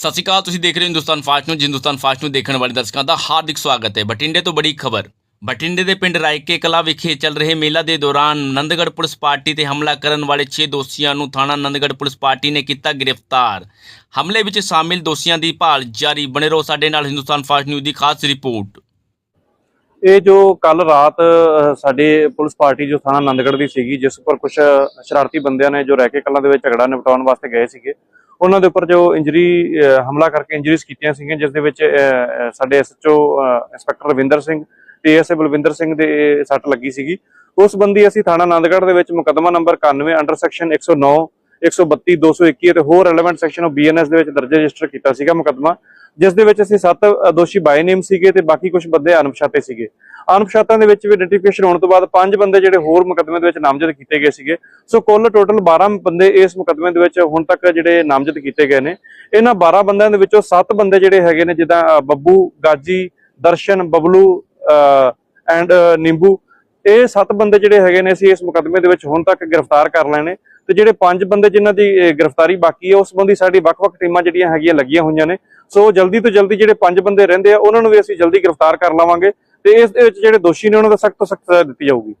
ਸਤਿ ਸ਼੍ਰੀ ਅਕਾਲ ਤੁਸੀਂ ਦੇਖ ਰਹੇ ਹੋ ਹਿੰਦੁਸਤਾਨ ਫਾਸਟ ਨੂੰ ਹਿੰਦੁਸਤਾਨ ਫਾਸਟ ਨੂੰ ਦੇਖਣ ਵਾਲੇ ਦਰਸ਼ਕਾਂ ਦਾ ਹਾਰਦਿਕ ਸਵਾਗਤ ਹੈ। ਬਠਿੰਡੇ ਤੋਂ ਬੜੀ ਖਬਰ ਬਠਿੰਡੇ ਦੇ ਪਿੰਡ ਰਾਇਕੇ ਕਲਾ ਵਿਖੇ ਚੱਲ ਰਹੇ ਮੇਲਾ ਦੇ ਦੌਰਾਨ ਨੰਦਗੜ੍ਹ ਪੁਲਿਸ ਪਾਰਟੀ ਤੇ ਹਮਲਾ ਕਰਨ ਵਾਲੇ 6 ਦੋਸ਼ੀਆਂ ਨੂੰ ਥਾਣਾ ਨੰਦਗੜ੍ਹ ਪੁਲਿਸ ਪਾਰਟੀ ਨੇ ਕੀਤਾ ਗ੍ਰਿਫਤਾਰ। ਹਮਲੇ ਵਿੱਚ ਸ਼ਾਮਿਲ ਦੋਸ਼ੀਆਂ ਦੀ ਭਾਲ ਜਾਰੀ। ਬਣੇ ਰਹੋ ਸਾਡੇ ਨਾਲ ਹਿੰਦੁਸਤਾਨ ਫਾਸਟ ਨਿਊਜ਼ ਦੀ ਖਾਸ ਰਿਪੋਰਟ। ਇਹ ਜੋ ਕੱਲ ਰਾਤ ਅਹ, ਸਾਡੇ ਪੁਲਿਸ ਪਾਰਟੀ ਜੋ ਥਾਣਾ ਆਨੰਦਗੜ੍ਹ ਦੀ ਸੀਗੀ ਜਿਸ ਉੱਪਰ ਕੁਝ ਸ਼ਰਾਰਤੀ ਬੰਦਿਆਂ ਨੇ ਜੋ ਰਹਿ ਕੇ ਕਲਾਂ ਦੇ ਵਿੱਚ ਝਗੜਾ ਨਿਪਟਾਉਣ ਵਾਸਤੇ ਗਏ ਸੀਗੇ ਉਹਨਾਂ ਦੇ ਉੱਪਰ ਜੋ ਇੰਜਰੀ ਹਮਲਾ ਕਰਕੇ ਇੰਜਰੀਜ਼ ਕੀਤੀਆਂ ਸੀਗੀਆਂ ਜਿਸ ਦੇ ਵਿੱਚ ਅਹ, ਅਹ, ਸਾਡੇ SHO inspector Ravinder Singh TSA Balwinder Singh ਦੇ ਸੱਟ ਲੱਗੀ ਸੀਗੀ। ਉਸ ਸੰਬੰਧੀ ਅਸੀਂ ਥਾਣਾ ਆਨੰਦਗੜ੍ਹ ਦੇ ਵਿੱਚ ਮੁਕੱਦਮਾ ਨੰਬਰ 91 ਅੰਡਰ ਸੈਕਸ਼ਨ 109 132 221 ਅਤੇ ਹੋਰ ਰੈਲੇਵੈਂਟ ਸੈਕਸ਼ਨ ਆਫ ਬੀਐਨਐਸ ਦੇ ਵਿੱਚ ਦਰਜ ਰਜਿਸਟਰ ਕੀਤਾ ਸੀਗਾ ਮੁਕੱਦਮਾ, ਜਿਸ ਦੇ ਵਿੱਚ ਅਸੀਂ ਸੱਤ ਦੋਸ਼ੀ ਬਾਈ ਨੇਮ ਸੀਗੇ ਤੇ ਬਾਕੀ ਕੁਝ ਬੰਦੇ ਅਣਪਛਾਤੇ ਸੀਗੇ। ਅਣਪਛਾਤਿਆਂ ਦੇ ਵਿੱਚ ਵੀ ਆਇਡੈਂਟੀਫਿਕੇਸ਼ਨ ਹੋਣ ਤੋਂ ਬਾਅਦ ਪੰਜ ਬੰਦੇ ਜਿਹੜੇ ਹੋਰ ਮੁਕੱਦਮੇ ਦੇ ਵਿੱਚ ਨਾਮਜ਼ਦ ਕੀਤੇ ਗਏ ਸੀਗੇ। ਸੋ ਕੁੱਲ ਟੋਟਲ 12 ਬੰਦੇ ਇਸ ਮੁਕੱਦਮੇ ਦੇ ਵਿੱਚ ਹੁਣ ਤੱਕ ਜਿਹੜੇ ਨਾਮਜ਼ਦ ਕੀਤੇ ਗਏ ਨੇ। ਇਹਨਾਂ 12 ਬੰਦਿਆਂ ਦੇ ਵਿੱਚੋਂ 7 ਬੰਦੇ ਜਿਹੜੇ ਹੈਗੇ ਨੇ ਜਿੱਦਾਂ ਬੱਬੂ, ਗਾਜੀ, ਦਰਸ਼ਨ, ਬਬਲੂ ਐਂਡ ਨਿੰਬੂ, ਇਹ 7 ਬੰਦੇ ਜਿਹੜੇ ਹੈਗੇ ਨੇ ਅਸੀਂ ਇਸ ਮੁਕੱਦਮੇ ਦੇ ਵਿੱਚ ਹੁਣ ਤੱਕ ਗ੍ਰਿਫਤਾਰ ਕਰ ਲਏ ਨੇ। ਤੇ ਜਿਹੜੇ ਪੰਜ ਬੰਦੇ ਜਿਨ੍ਹਾਂ ਦੀ ਗ੍ਰਿਫਤਾਰੀ ਬਾਕੀ ਹੈ, ਉਸ ਸੰਬੰਧੀ ਸਾਡੀ ਵੱਖ-ਵੱਖ ਟੀਮਾਂ ਜਿਹੜੀਆਂ ਹੈਗੀਆਂ ਲੱਗੀਆਂ ਹੋਈਆਂ ਨੇ। ਸੋ ਜਲਦੀ ਤੋਂ ਜਲਦੀ ਜਿਹੜੇ ਪੰਜ ਬੰਦੇ ਰਹਿੰਦੇ ਆ, ਉਹਨਾਂ ਨੂੰ ਵੀ ਅਸੀਂ ਜਲਦੀ ਗ੍ਰਿਫਤਾਰ ਕਰ ਲਵਾਂਗੇ ਤੇ ਇਸ ਦੇ ਵਿੱਚ ਜਿਹੜੇ ਦੋਸ਼ੀ ਨੇ, ਉਹਨਾਂ ਦਾ ਸਖਤ ਤੋਂ ਸਖਤ ਸਜ਼ਾ ਦਿੱਤੀ ਜਾਊਗੀ।